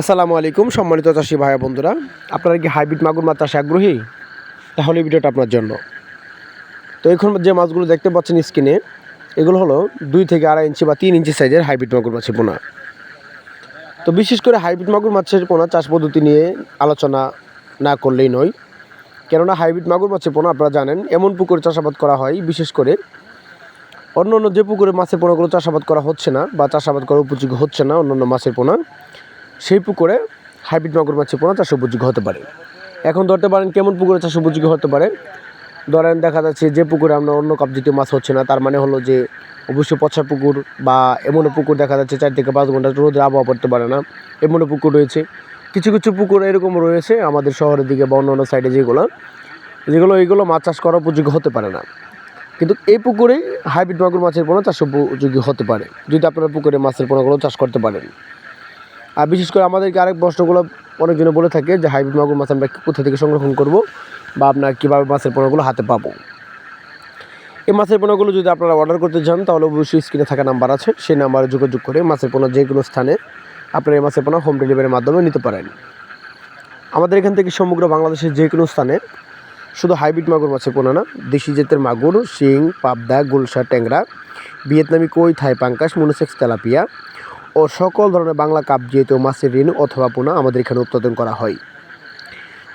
আসসালামু আলাইকুম, সম্মানিত চাষি ভাই বন্ধুরা। আপনারা কি হাইব্রিড মাগুর মাছ চাষে আগ্রহী? তাহলে ভিডিওটা আপনার জন্য। তো এখন যে মাছগুলো দেখতে পাচ্ছেন স্ক্রিনে, এগুলো হলো দুই থেকে আড়াই ইঞ্চি বা তিন ইঞ্চি সাইজের হাইব্রিড মাগুর মাছের পোনা। তো বিশেষ করে হাইব্রিড মাগুর মাছের পোনা চাষ পদ্ধতি নিয়ে আলোচনা না করলেই নয়। কেননা হাইব্রিড মাগুর মাছের পোনা আপনারা জানেন, এমন পুকুরে চাষাবাদ করা হয়, বিশেষ করে অন্য অন্য যে পুকুরে মাছের পোনাগুলো চাষাবাদ করা হচ্ছে না বা চাষাবাদ করা উপযোগী হচ্ছে না অন্য অন্য মাছের পোনা সেই পুকুরে হাইব্রিড মাগুর মাছের পোনা চাষ উপযোগী হতে পারে। এখন ধরতে পারেন কেমন পুকুরে চাষ উপযোগী হতে পারে? ধরেন দেখা যাচ্ছে যে পুকুরে আমরা অন্য কাপ জাতীয় মাছ হচ্ছে না, তার মানে হলো যে অবশ্যই পচা পুকুর বা এমনও পুকুর দেখা যাচ্ছে চার থেকে পাঁচ ঘণ্টা রোদের আবহাওয়া পড়তে পারে না, এমনও পুকুর রয়েছে। কিছু কিছু পুকুর এরকম রয়েছে আমাদের শহরের দিকে বা অন্য অন্য সাইডে যেগুলো যেগুলো এইগুলো মাছ চাষ করা উপযোগী হতে পারে না। কিন্তু এই পুকুরে হাইব্রিড মাগুর মাছের পোনা চাষ উপযোগী হতে পারে, যদি আপনারা পুকুরে মাছের পোনাগুলো চাষ করতে পারেন। আর বিশেষ করে আমাদেরকে আরেক প্রশ্নগুলো অনেকজনে বলে থাকে যে হাইব্রিড মাগুর মাছ আমরা কোথা থেকে সংরক্ষণ করব বা আপনার কীভাবে মাছের পোনাগুলো হাতে পাবো। এই মাছের পোনাগুলো যদি আপনারা অর্ডার করতে চান, তাহলে অবশ্যই স্ক্রিনে থাকা নাম্বার আছে। সেই নাম্বারে যোগাযোগ করে মাছের পোনা যে কোনো স্থানে আপনারা এই মাছের পোনা হোম ডেলিভারির মাধ্যমে নিতে পারেন। আমাদের এখান থেকে সমগ্র বাংলাদেশের যে কোনো স্থানে শুধু হাইব্রিড মাগুর মাছের পোনা না, দেশি জাতের মাগুর, শিং, পাবদা, গুলশা, ট্যাংরা, ভিয়েতনামি, কই, থাই, পাঙ্কাশ, মনোসেক্স, তেলাপিয়া ও সকল ধরনের বাংলা কাপ যেহেতু মাছের ঋণ অথবা পোনা আমাদের এখানে উৎপাদন করা হয়।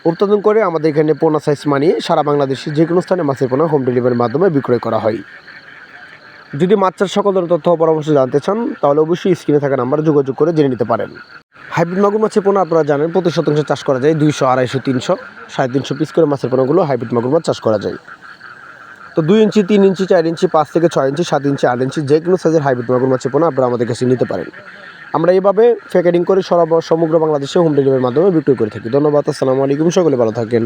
উৎপাদন করে আমাদের এখানে পোনা সাইজ মানিয়ে সারা বাংলাদেশে যে কোনো স্থানে মাছের পোনা হোম ডেলিভারির মাধ্যমে বিক্রয় করা হয়। যদি মাছ চাষ সকল ধরনের তথ্য পরামর্শ জানতে চান, তাহলে অবশ্যই স্ক্রিনে থাকা নাম্বারে যোগাযোগ করে জেনে নিতে পারেন। হাইব্রিড মাগুর মাছের পোনা আপনারা জানেন, প্রতি শতাংশ চাষ করা যায় দুইশো, আড়াইশো, তিনশো, সাড়ে তিনশো পিস করে মাছের পোনাগুলো হাইব্রিড মাগুর মাছ চাষ করা যায়। তো দুই ইঞ্চি, তিন ইঞ্চি, চার ইঞ্চি, পাঁচ থেকে ছয় ইঞ্চি, সাত ইঞ্চি, আট ইঞ্চি, যে কোনো সাইজের হাইব্রিড মাগুর মাছের পোনা আপনারা আমাদের কাছে নিতে পারেন। আমরা এইভাবে প্যাকেটিং করে সরাব সমগ্র বাংলাদেশে হোম ডেলিভারির মাধ্যমে বিক্রি করে থাকি। ধন্যবাদ, আসসালামু আলাইকুম, সকলে ভালো থাকেন।